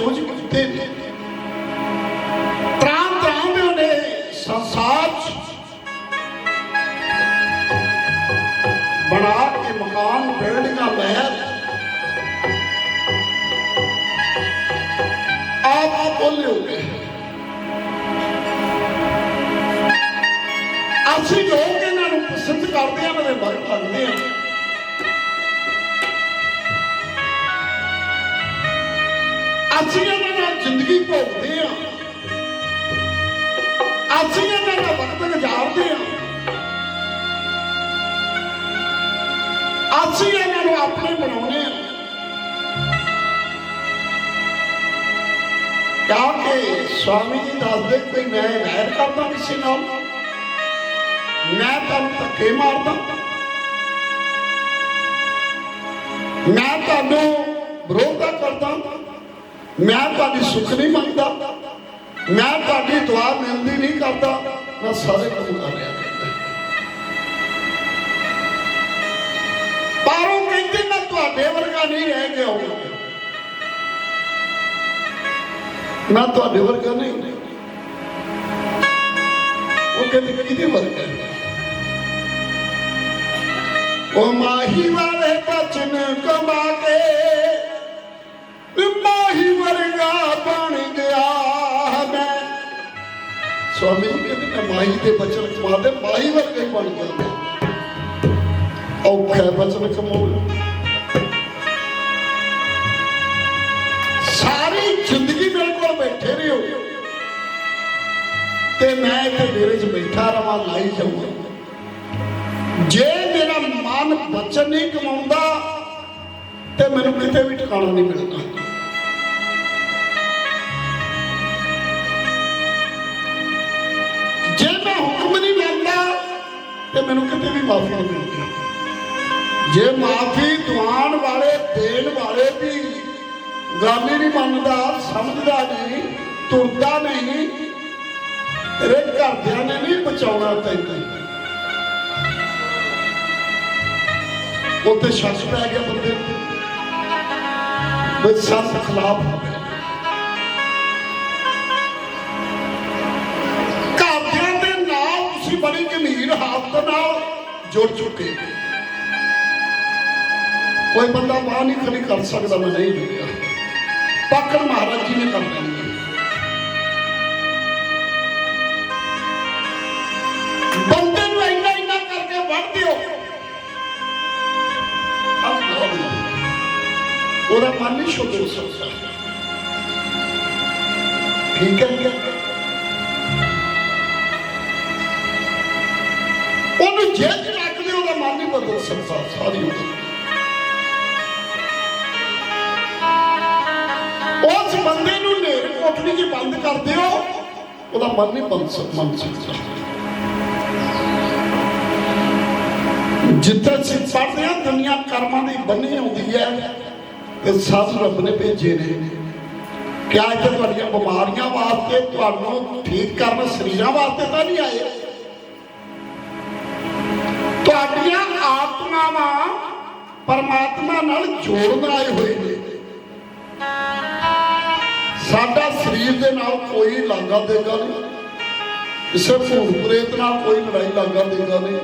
Choose ਕੀਤੇ ਨੇ ਤਰਾਂ ਤਰਾਂ ਦੇ ਉਹਨੇ ਸੰਸਾਰ 'ਚ ਬਣਾ ਕੇ ਮਕਾਨ ਬਿਲਡਿੰਗਾਂ ਲੈ ਆਪ ਆਪ ਬੋਲੇ ਹੋ ਗਏ। ਅਸੀਂ ਲੋਕ ਇਹਨਾਂ ਨੂੰ ਪਸੰਦ ਕਰਦੇ ਆ ਮੇਰੇ ਦੇ ਮਨ ਮੰਨਦੇ ਆ। ਅਸੀਂ ਇਹਨਾਂ ਨਾਲ ਜ਼ਿੰਦਗੀ ਭੋਗਦੇ ਆ ਅਸੀਂ ਇਹਨਾਂ ਨਾਲ ਵਕਤ ਗੁਜ਼ਾਰਦੇ ਆ ਅਸੀਂ ਇਹਨਾਂ ਨੂੰ ਆਪਣੇ ਬਣਾਉਨੇ ਆ ਕਿਉਂਕਿ ਸਵਾਮੀ ਜੀ ਦੱਸਦੇ ਕੋਈ ਮੈਂ ਵੈਰ ਕਰਦਾ ਕਿਸੇ ਨਾਲ? ਮੈਂ ਤੁਹਾਨੂੰ ਧੱਕੇ ਮਾਰਦਾ। ਮੈਂ ਤੁਹਾਨੂੰ ਵਿਰੋਧ ਕਰਦਾ। ਮੈਂ ਤੁਹਾਡੀ ਸੁੱਖ ਨਹੀਂ ਮੰਗਦਾ। ਮੈਂ ਤੁਹਾਡੀ ਦੁਆ ਮਿਲਦੀ ਨਹੀਂ ਕਰਦਾ। ਮੈਂ ਸਾਰੇ ਕੰਮ ਕਰ ਰਿਹਾ ਪਰ ਕਹਿੰਦੇ, ਮੈਂ ਤੁਹਾਡੇ ਵਰਗਾ ਨਹੀਂ ਰਹਿ ਗਿਆ ਮੈਂ ਤੁਹਾਡੇ ਵਰਗਾ ਨਹੀਂ। ਉਹ ਕਹਿੰਦੇ, ਕਿਹਦੇ ਵਰਗਾ? ਹੈ ਉਹ ਮਾਹੀ ਵਾਲੇ ਬਚਨ ਕਮਾ ਕੇ ਮਾਹੀ ਵਰਗਾ ਬਣ ਗਿਆ ਮੈਂ। ਸਵਾਮੀ ਜੀ ਕਹਿੰਦੇ ਮੈਂ ਮਾਹੀ ਦੇ ਬਚਨ ਕਮਾ ਮਾਹੀ ਵਰਗੇ ਹੀ ਬਣ ਗਿਆ ਮੈਂ। ਔਖਾ ਬਚਨ ਕਮਾਉਣਾ। ਸਾਰੀ ਜ਼ਿੰਦਗੀ ਮੇਰੇ ਕੋਲ ਬੈਠੇ ਰਹੋ। ਤੇ ਮੈਂ ਇੱਥੇ ਡੇਰੇ 'ਚ ਬੈਠਾ ਰਵਾਂ, ਲਾਈ ਜਾਊਂਗਾ। ਜੇ ਮੇਰਾ ਮਨ ਬਚਨ ਨਹੀਂ ਕਮਾਉਂਦਾ, ਤੇ ਮੈਨੂੰ ਕਿਤੇ ਵੀ ਟਿਕਾਣਾ ਨਹੀਂ ਮਿਲਦਾ। ਮੈਨੂੰ ਕਿਤੇ ਵੀ ਮਾਫੀ ਨਹੀਂ ਮਿਲਦੀ। ਜੇ ਮਾਫੀ ਦਵਾਨ ਵਾਲੇ, ਦੇਣ ਵਾਲੇ ਵੀ ਗੱਲ ਹੀ ਨਹੀਂ ਮੰਨਦਾ, ਸਮਝਦਾ ਨਹੀਂ, ਤੁਰਦਾ ਨਹੀਂ, ਤੇਰੇ ਘਰਦਿਆਂ ਨੇ ਨਹੀਂ ਬਚਾਉਣਾ ਤੈਨੂੰ। ਉੱਤੇ ਸ਼ੱਕ ਪੈ ਗਿਆ ਬੰਦੇ ਨੂੰ। ਵੀ ਸਭ ਖਿਲਾਫ ਤੁਸੀਂ ਬੜੀ ਗੰਭੀਰ ਹਾਲਤ ਨਾਲ ਜੁੜ ਚੁੱਕੇ ਕੋਈ ਬੰਦਾ ਬਾਹਰ ਨਹੀਂ ਖੜੀ ਕਰ ਸਕਦਾ, ਮੈਂ ਨਹੀਂ ਜੁੜਿਆ ਪਾਕਰ ਮਹਾਰਾਜ ਜੀ ਨੇ ਕਰ ਲੈਣੀ ਬੰਦੇ ਨੂੰ ਇੰਨਾ ਇੰਨਾ ਕਰਕੇ ਵੜ ਦਿਓ। ਉਹਦਾ ਮਨ ਨਹੀਂ ਸ਼ੁੱਧ ਹੋ ਸਕਦਾ। ਠੀਕ ਹੈ ਉਹਨੂੰ ਜੇਲ੍ਹ 'ਚ ਰੱਖ ਦਿਓ ਉਹਦਾ ਮਨ ਨਹੀਂ ਬਦਲ ਸਕਦਾ ਸਾਰੀ ਉਮਰ। ਉਸ ਬੰਦੇ ਨੂੰ ਨੇਰ ਕੋਠੜੀ 'ਚ ਬੰਦ ਕਰ ਦਿਓ, ਉਹਦਾ ਮਨ ਨਹੀਂ ਬਦਲ ਸਕਦਾ ਜਿੱਥੇ ਅਸੀਂ ਪੜ੍ਹਦੇ ਹਾਂ, ਦੁਨੀਆ ਕਰਮਾਂ ਦੀ ਬੰਨੀ ਆਉਂਦੀ ਹੈ ਤੇ ਸਭ ਰੱਬ ਨੇ ਭੇਜੇ ਨੇ। ਕਿਆ ਇੱਥੇ ਤੁਹਾਡੀਆਂ ਬਿਮਾਰੀਆਂ ਵਾਸਤੇ, ਤੁਹਾਨੂੰ ਠੀਕ ਕਰਨ, ਸਰੀਰਾਂ ਵਾਸਤੇ ਤਾਂ ਨਹੀਂ ਆਏ? ਸਾਡੀਆਂ ਆਤਮਾਵਾਂ ਪਰਮਾਤਮਾ ਨਾਲ ਜੋੜਨ ਆਏ ਹੋਏ ਨੇ। ਸਾਡਾ ਸਰੀਰ ਦੇ ਨਾਲ ਕੋਈ ਲਾਗਾ ਦੇਗਾ ਨਹੀਂ। ਕਿਸੇ ਭੂਤ ਪ੍ਰੇਤ ਨਾਲ ਕੋਈ ਲੜਾਈ ਲਾਗਾ ਦੇਗਾ ਨਹੀਂ।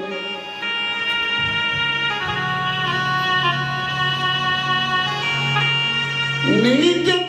ਨੀਜਤ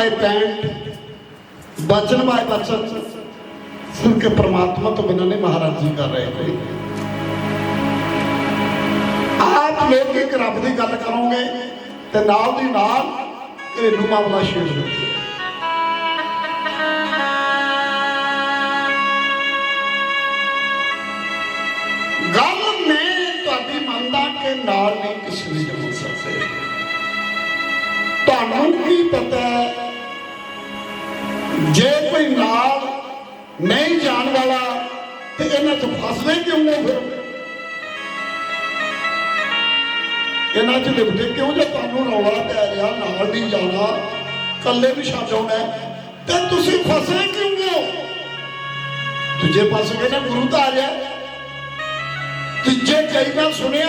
ਬਾਏ ਪੈਂਟ ਬਚਨ ਬਾਏ ਬਚਨ ਸਿਰ ਕੇ ਪ੍ਰਮਾਤਮਾ ਤੋਂ ਬਿਨਾਂ ਨਹੀਂ ਮਹਾਰਾਜ ਜੀ ਕਰ ਰਹੇ ਕੋਈ ਆਪ ਲੋਕ ਇੱਕ ਰੱਬ ਦੀ ਗੱਲ ਕਰੋਗੇ ਤੇ ਨਾਲ ਦੀ ਨਾਲ ਘਰੇਲੂ ਮਾਮਲਾ ਸ਼ੁਰੂ ਗੱਲ ਮੈਂ ਤੁਹਾਡੀ ਮੰਨਦਾ ਕਿ ਨਾਲ ਨਹੀਂ ਕਿਸੇ ਦੀ ਹੋ ਸਕਦੇ। ਤੁਹਾਨੂੰ ਕੀ ਪਤਾ ਹੈ ਜੇ ਨਾਲ ਨਹੀਂ ਜਾਣ ਵਾਲਾ ਤੇ ਇਹਨਾਂ ਚ ਫਸਦੇ ਕਿਉਂ ਹੋ ਫਿਰ। ਇਹਨਾਂ ਚ ਲਿਪਟੇ ਕਿਉਂ ਜੇ ਤੁਹਾਨੂੰ ਰੌਲਾ ਪੈ ਰਿਹਾ, ਨਾਲ ਨਹੀਂ ਜਾਣਾ, ਇਕੱਲੇ ਵੀ ਛੱਡ ਆਉਣਾ ਤੇ ਤੁਸੀਂ ਫਸੇ ਕਿਉਂ ਹੋ। ਦੂਜੇ ਪਾਸੇ ਕਹਿੰਦਾ ਗੁਰੂ ਤਾਂ ਆ ਰਿਹਾ ਤੀਜੇ ਕਈ ਵਾਰ ਸੁਣਿਆ,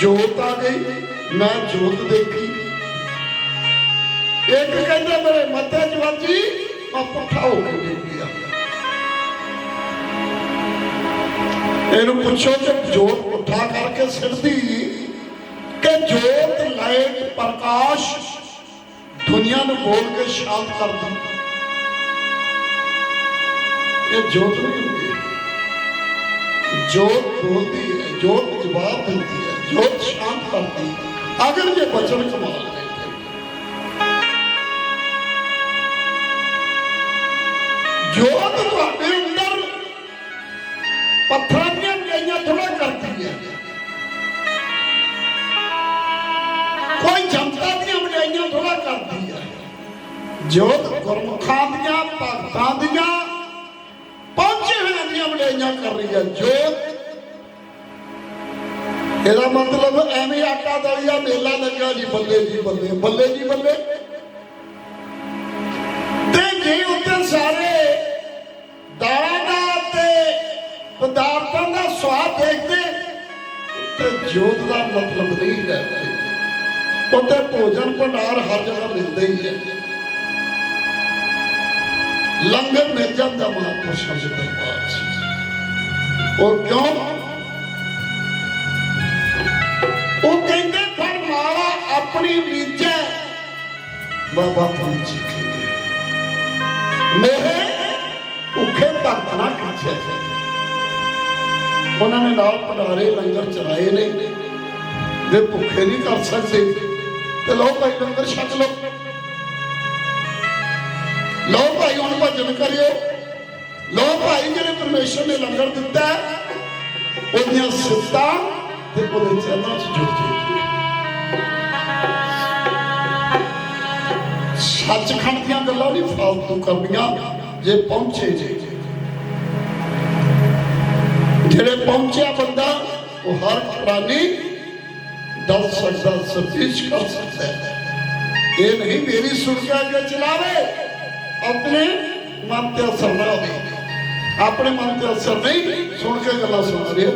ਜੋਤ ਆ ਗਈ, ਮੈਂ ਜੋਤ ਦੇਖੀ। ਇੱਕ ਕਹਿੰਦਾ ਮੇਰੇ ਮੱਥੇ 'ਚ ਵੱਜੀ ਪੁੱਠਾ ਹੋ ਕੇ ਦੇਖ ਗਿਆ ਇਹਨੂੰ ਪੁੱਛੋ ਕਿ ਜੋਤ ਪੁੱਠਾ ਕਰਕੇ ਸਿਰਦੀ ਕਿ ਜੋਤ ਲਾਈਟ ਪ੍ਰਕਾਸ਼ ਦੁਨੀਆ ਨੂੰ ਬੋਲ ਕੇ ਸ਼ਾਂਤ ਕਰਦੀ? ਇਹ ਜੋਤ ਨਹੀਂ ਹੁੰਦੀ ਜੋਤ ਬੋਲਦੀ ਹੈ, ਜੋਤ ਜਵਾਬ ਦਿੰਦੀ ਹੈ, ਜੋਤ ਸ਼ਾਂਤ ਕਰਦੀ ਹੈ। ਅਗਰ ਇਹ ਬਚਨ ਕਮਾਲ ਨੇ ਜੋਤ ਗੁਰਮੁਖਾਂ ਦੀਆਂ ਭਗਤਾਂ ਦੀਆਂ ਪਹੁੰਚੇ ਹੋਏ ਦੀਆਂ ਵਡਿਆਈਆਂ ਕਰ ਰਹੀ ਹੈ ਜੋਤ। ਇਹਦਾ ਮਤਲਬ ਐਵੇਂ ਆਟਾ ਦਲੀਆ ਮੇਲਾ ਲੱਗਾ ਜੀ, ਬੱਲੇ ਜੀ ਬੱਲੇ ਬੱਲੇ ਜੀ ਬੱਲੇ। ਤੇ ਜੇ ਉੱਤੇ ਸਾਰੇ ਦਾਲਾਂ ਦਾ ਤੇ ਪਦਾਰਥਾਂ ਦਾ ਸਵਾਦ ਦੇਖਦੇ, ਤੇ ਜੋਤ ਦਾ ਮਤਲਬ ਨਹੀਂ ਹੈ। ਉੱਤੇ ਭੋਜਨ ਭੰਡਾਰ ਹਰ ਜਗ੍ਹਾ ਮਿਲਦੇ ਹੀ ਹੈ। ਲੰਗਰ ਮਿਲ ਜਾਂਦਾ ਮਹਾਂਪੁਰਸ਼ਾਂ ਦੇ ਦਰਬਾਰ 'ਚ ਉਹ ਕਿਉਂ? ਉਹ ਕਹਿੰਦੇ, ਪਰ ਮਾਲਾ ਆਪਣੀ ਬੀਜੈ ਬਾਬਾ ਪੰਛੀ ਕਹਿੰਦੇ ਮੇਰੇ ਭੁੱਖੇ ਭਗਤ ਨਾ ਕਾਛੇ ਉਹਨਾਂ ਨੇ ਨਾਲ ਪੜਾਰੇ ਲੰਗਰ ਚਲਾਏ ਨੇ। ਜੇ ਭੁੱਖੇ ਨਹੀਂ ਕਰ ਸਕਦੇ, ਤੇ ਲੋ ਭਾਈ ਲੰਗਰ ਛਕ ਲੋ ਲੋ ਭਜਨ ਕਰਿਓ। ਲੋ ਭਾਈ, ਜਿਹੜੇ ਪਰਮੇਸ਼ਰ ਨੇ ਲੰਗਰ ਦਿੱਤਾ ਉਹਦੀਆਂ ਸਿਫਤਾਂ ਤੇ ਉਹਦੇ ਚਰਨਾਂ 'ਚ ਜੁੜ ਜਾਓ। ਸੱਚਖੰਡ ਦੀਆਂ ਗੱਲਾਂ ਨਹੀਂ ਫਾਲਤੂ ਕਰਨੀਆਂ, ਜੇ ਪਹੁੰਚੇ ਜੇ। ਜਿਹੜੇ ਪਹੁੰਚਿਆ ਬੰਦਾ, ਉਹ ਹਰ ਪ੍ਰਾਨੀ ਦੱਸ ਸਕਦਾ, ਸਤੀਸ਼ ਕਰ ਸਕਦਾ ਇਹ ਨਹੀਂ, ਮੇਰੀ ਸੁਣ ਕੇ ਅੱਗੇ ਚਲਾਵੇ। ਆਪਣੇ ਮਨ ਤੇ ਅਸਰ ਨਾ ਹੋਵੇ। ਆਪਣੇ ਮਨ ਤੇ ਅਸਰ ਨਹੀਂ, ਸੁਣ ਕੇ ਗੱਲਾਂ ਸੁਣ ਰਿਹਾ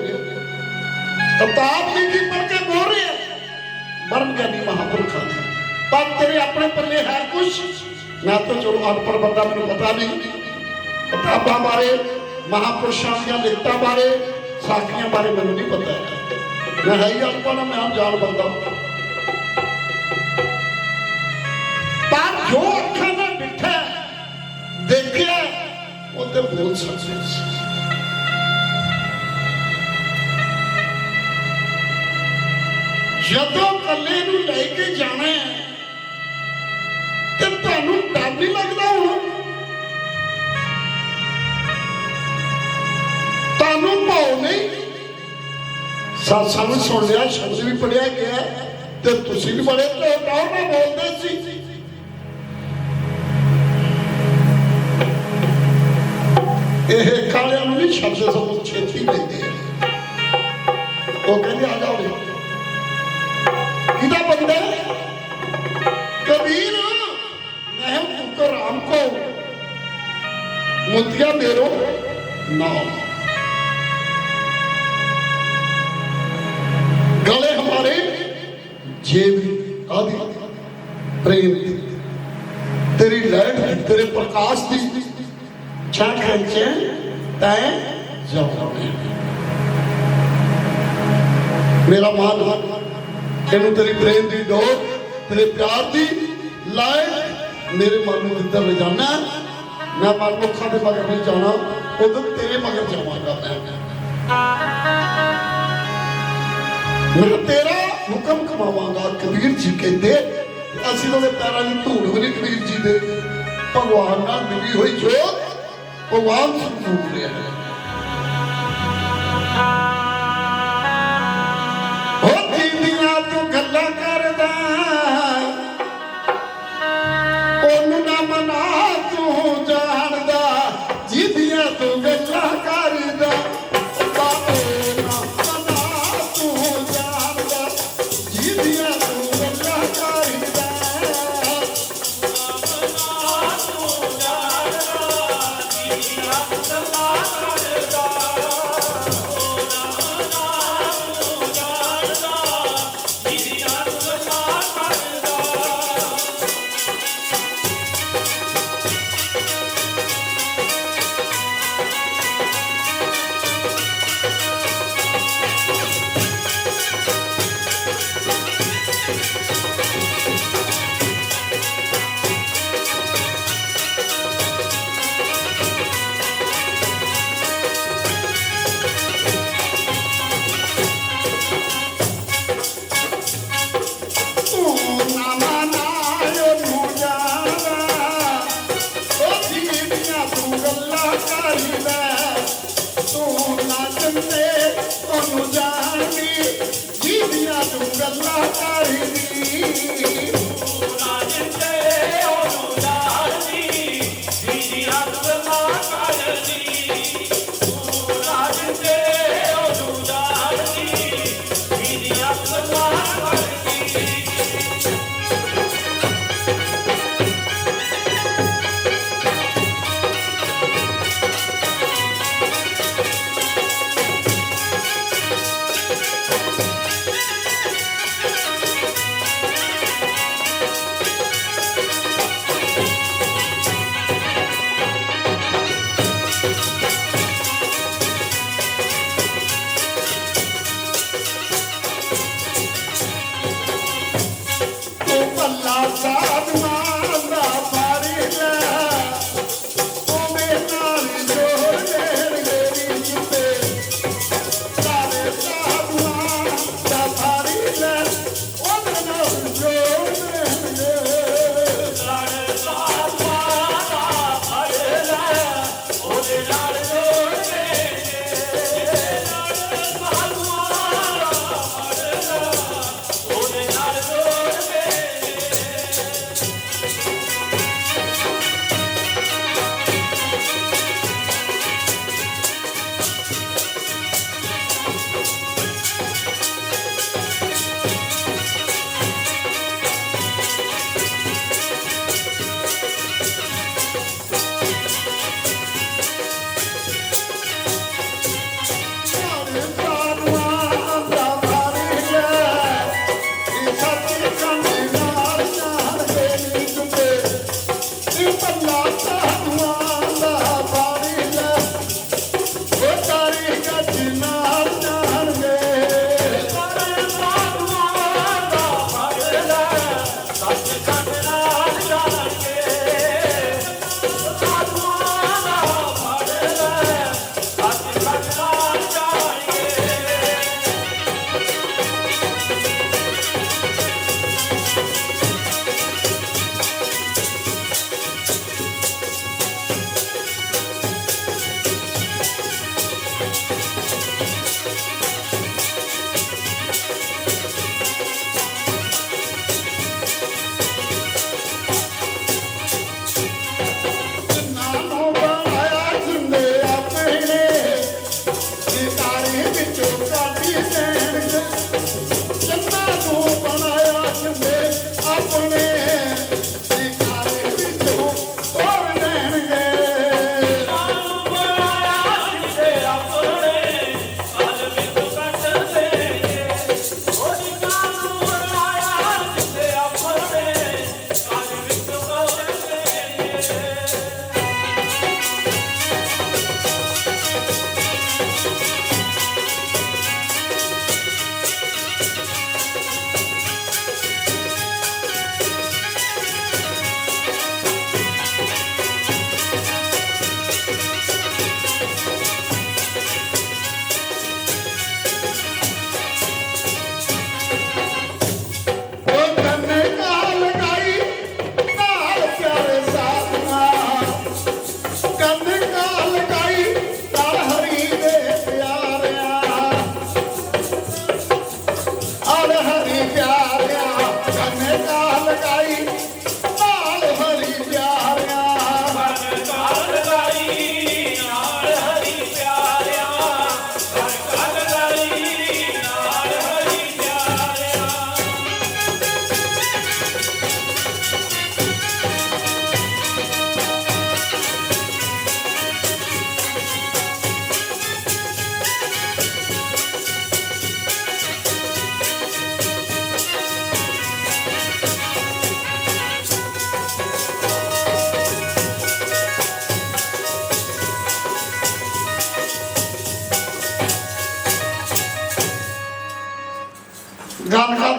ਕਿਤਾਬ ਲਿਖੀ ਪੜ ਕੇ ਬੋਲ ਰਿਹਾ ਬਰਮ ਗਿਆਨੀ ਮਹਾਪੁਰਖਾਂ। ਦੀ ਪਰ ਤੇਰੇ ਆਪਣੇ ਪੱਲੇ ਹੈ ਕੁਛ। ਮੈਂ ਤਾਂ ਚਲੋ ਅਨਪੜ੍ਹ ਬੰਦਾ, ਮੈਨੂੰ ਪਤਾ ਨਹੀਂ। ਕਿਤਾਬਾਂ ਬਾਰੇ, ਮਹਾਪੁਰਸ਼ਾਂ ਦੀਆਂ ਲਿਖਤਾਂ ਬਾਰੇ, ਸਾਖੀਆਂ ਬਾਰੇ ਮੈਨੂੰ ਨਹੀਂ ਪਤਾ। ਮੈਂ ਹੈ ਹੀ ਅਨਪੜ੍ਹ, ਮੈਂ ਜਾਣ ਬੰਦਾ। ਪਰ ਜੋ ਅੱਖਾਂ ਨਾਲ ਡਿੱਠਾ ਦੇਖਿਆ ਉਹ ਤੇ ਬੋਲ ਸਕਦੇ ਸੀ। ਜਦੋਂ ਕੱਲੇ ਨੂੰ ਲੈ ਕੇ ਜਾਣਾ ਹੈ, ਤੇ ਤੁਹਾਨੂੰ ਡਰ ਨਹੀਂ ਲੱਗਦਾ ਹੁਣ? ਤੁਹਾਨੂੰ ਭਾਉ ਨਹੀਂ? ਸਾਸਾਂ ਸੁਣ ਲਿਆ, ਸ਼ਬਦ ਵੀ ਪੜਿਆ ਗਿਆ ਤੇ ਤੁਸੀਂ ਵੀ ਬੜੇ ਢੋਲ ਢੋਲ ਨਾਲ ਬੋਲਦੇ ਸੀ। ਇਹ ਕਾਲਿਆਂ ਨੂੰ ਵੀ ਸ਼ਬਦ ਸੋ ਛੇਤੀ ਲੈਂਦੇ ਉਹ ਕਹਿੰਦੇ, ਆ ਜਾਓ ਕਿਹਦਾ ਬੰਦਾ ਕਬੀਰ। ਨਹਿ ਤੁਕ ਰਾਮ ਕੋ। ਮੁਤਿਆ ਮੇਰੋ ਨਾਮ। ਗਲੇ ਹਮਾਰੇ ਜੇਬ ਆਦੀ ਪ੍ਰੇਮ ਤੇਰੀ ਲੈਟ ਤੇਰੇ ਪ੍ਰਕਾਸ਼ ਦੀ। czakajcie, tak? ਜਾਓਗੇ ਮੇਰਾ ਮਾਨ ਤੈਨੂੰ ਤੇਰੀ ਪ੍ਰੇਮ ਦੀ ਡੋਰ ਤੇਰੇ ਪਿਆਰ ਦੀ ਲਾਇਕ ਮੇਰੇ ਮਨ ਨੂੰ ਦਿੱਤਾ ਲਿਜਾਣਾ ਮੈਂ ਮਨ ਮੁੱਖਾਂ ਦੇ ਮਗਰ ਨਹੀਂ ਜਾਣਾ ਉਦੋਂ ਤੇਰੇ ਮਗਰ ਜਾਵਾਂਗਾ ਮੈਂ ਮੈਂ ਤੇਰਾ ਹੁਕਮ ਕਮਾਵਾਂਗਾ ਕਬੀਰ ਜੀ ਕਹਿੰਦੇ ਅਸੀਂ ਉਹਦੇ ਪੈਰਾਂ ਦੀ ਧੂੜ ਵੀ ਨਹੀਂ ਕਬੀਰ ਜੀ ਦੇ ਭਗਵਾਨ ਨਾਲ ਮਿਲੀ ਹੋਈ ਜੋਤ ਭਗਵਾਨ ਸੰਪੂਰ ਰਿਹਾ ਹੈ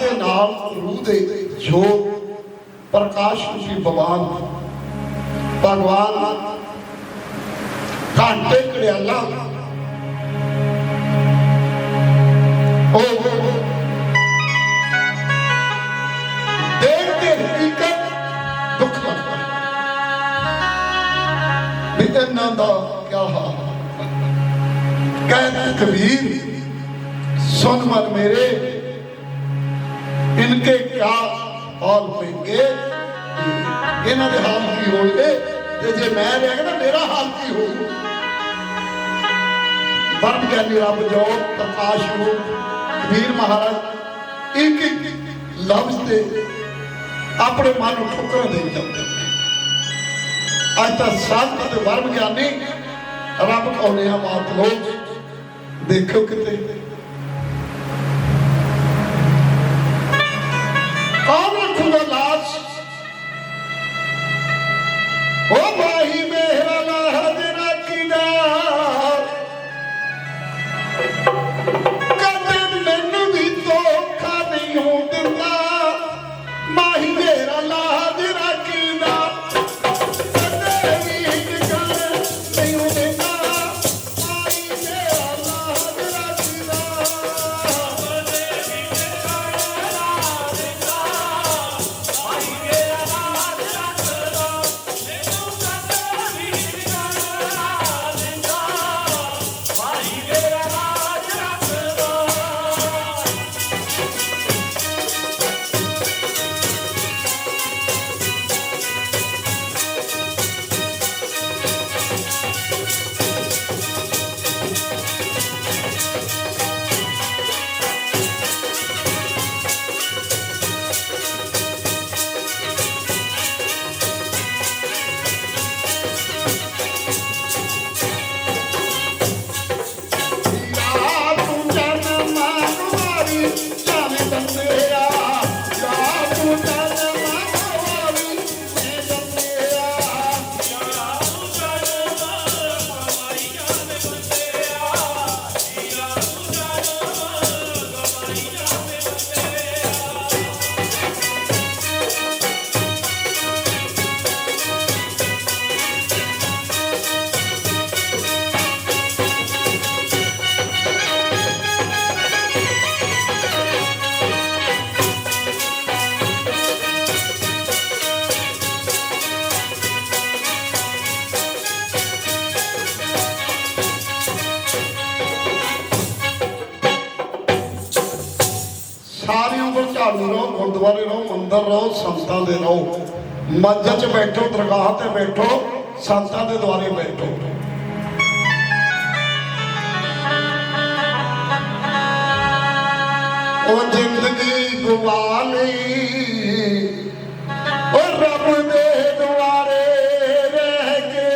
ਦੇ ਨਾਲ ਰੂਹ ਦੇ ਜੋ ਪ੍ਰਕਾਸ਼ ਜੀ ਭਗਵਾਨ ਭਗਵਾਨ ਘਾਟੇ ਕੜਿਆਲਾ ਉਹ ਦੇਖ ਦਾ ਕਿਆ ਕਹਿ ਕਬੀਰ, ਸੁਣ ਮਨ ਮੇਰੇ इनके क्या हाल होंगे ਇਹਨਾਂ ਦੇ ਹਾਲ ਕੀ ਹੋਣਗੇ ਤੇ ਜੇ ਮੈਂ ਰਹਿ ਗਿਆ ਤਾਂ ਮੇਰਾ ਹਾਲ ਕੀ ਹੋਊ ਵਰਮ ਗਿਆਨੀ ਰੱਬ ਜੋ ਪ੍ਰਕਾਸ਼ ਰੂਪ ਕਬੀਰ ਮਹਾਰਾਜ ਇੱਕ ਇੱਕ ਲਫ਼ਜ਼ ਤੇ ਆਪਣੇ ਮਨ ਨੂੰ ਠੋਕਰ ਦੇ ਜਾਂਦੇ ਨੇ ਅੱਜ ਤਾਂ ਸੰਤ ਤੇ ਵਰਮ ਗਿਆਨੀ ਰੱਬ ਕਹੋਨੇ ਆ ਮਾਤ ਲੋਕ ਦੇਖੋ ਕਿਤੇ Allah kulları ਸਾਰੀ ਉਮਰ ਝਾੜੂ ਰਹੋ, ਗੁਰਦੁਆਰੇ ਰਹੋ, ਮੰਦਰ ਰਹੋ, ਸੰਤਾਂ ਦੇ ਰਹੋ। ਮਸਜਿਦ 'ਚ ਬੈਠੋ, ਦਰਗਾਹ ਤੇ ਬੈਠੋ, ਸੰਤਾਂ ਦੇ ਦੁਆਰੇ ਬੈਠੋ। ਉਹ ਜ਼ਿੰਦਗੀ ਗਵਾ ਲਈ ਉਹ ਰੱਬ ਦੇ ਦੁਆਰੇ ਰਹਿ ਕੇ।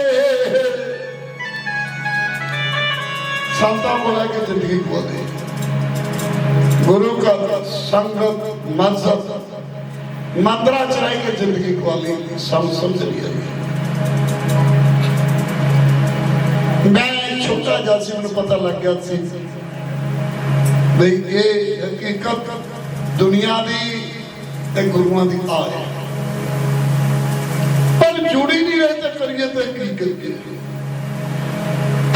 ਸੰਤਾਂ ਕੋਲ ਆ ਕੇ ਜ਼ਿੰਦਗੀ ਗਵਾ ਲਈ गुरु का संगत मजहब मंत्राचराई के जिंदगी को अली सम समझ लिया मैं छोटा जासी मैंने पता लग गया सी भाई ये हकीकत दुनिया दी ते गुरुओं दी आ है पर जुड़ी नहीं रहते करिए तो की करिए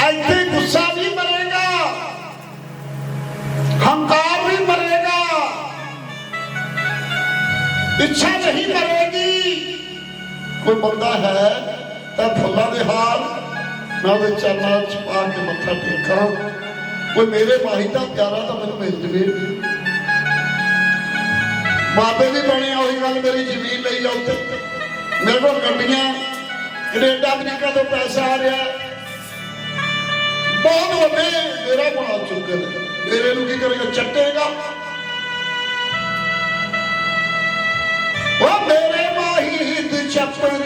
ऐसे गुस्सा नहीं मरेगा हमकार ਇੱਛਾ ਨਹੀਂ ਮਰੇਗੀ ਕੋਈ ਬੰਦਾ ਹੈ ਤਾਂ ਫੁੱਲਾਂ ਦੇ ਹਾਰ, ਮੈਂ ਉਹਦੇ ਚਰਨਾਂ 'ਚ ਪਾ ਕੇ ਮੱਥਾ ਟੇਕਾਂ। ਕੋਈ ਮੇਰੇ ਮਾਹੀ ਦਾ ਪਿਆਰਾ ਤਾਂ ਮੈਨੂੰ ਮਿਲ ਜਵੇ। ਬਾਬੇ ਵੀ ਬਣਿਆ ਉਹੀ ਗੱਲ ਮੇਰੀ ਜ਼ਮੀਨ ਲਈ ਜਾਓ ਤੇ ਮੇਰੇ ਕੋਲ ਗੱਡੀਆਂ, ਕੈਨੇਡਾ, ਅਮਰੀਕਾ ਤੋਂ ਪੈਸਾ ਆ ਰਿਹਾ। ਬਹੁਤ ਵੱਡੇ, ਮੇਰਾ ਬਣਾ ਚੁੱਕੇ ਨੇ ਮੇਰੇ ਨੂੰ ਕੀ ਕਰੇਗਾ? ਚੱਟੇਗਾ। ਉਹ ਮੇਰੇ ਮਾਹੀ ਦੀ ਚੱਪਲ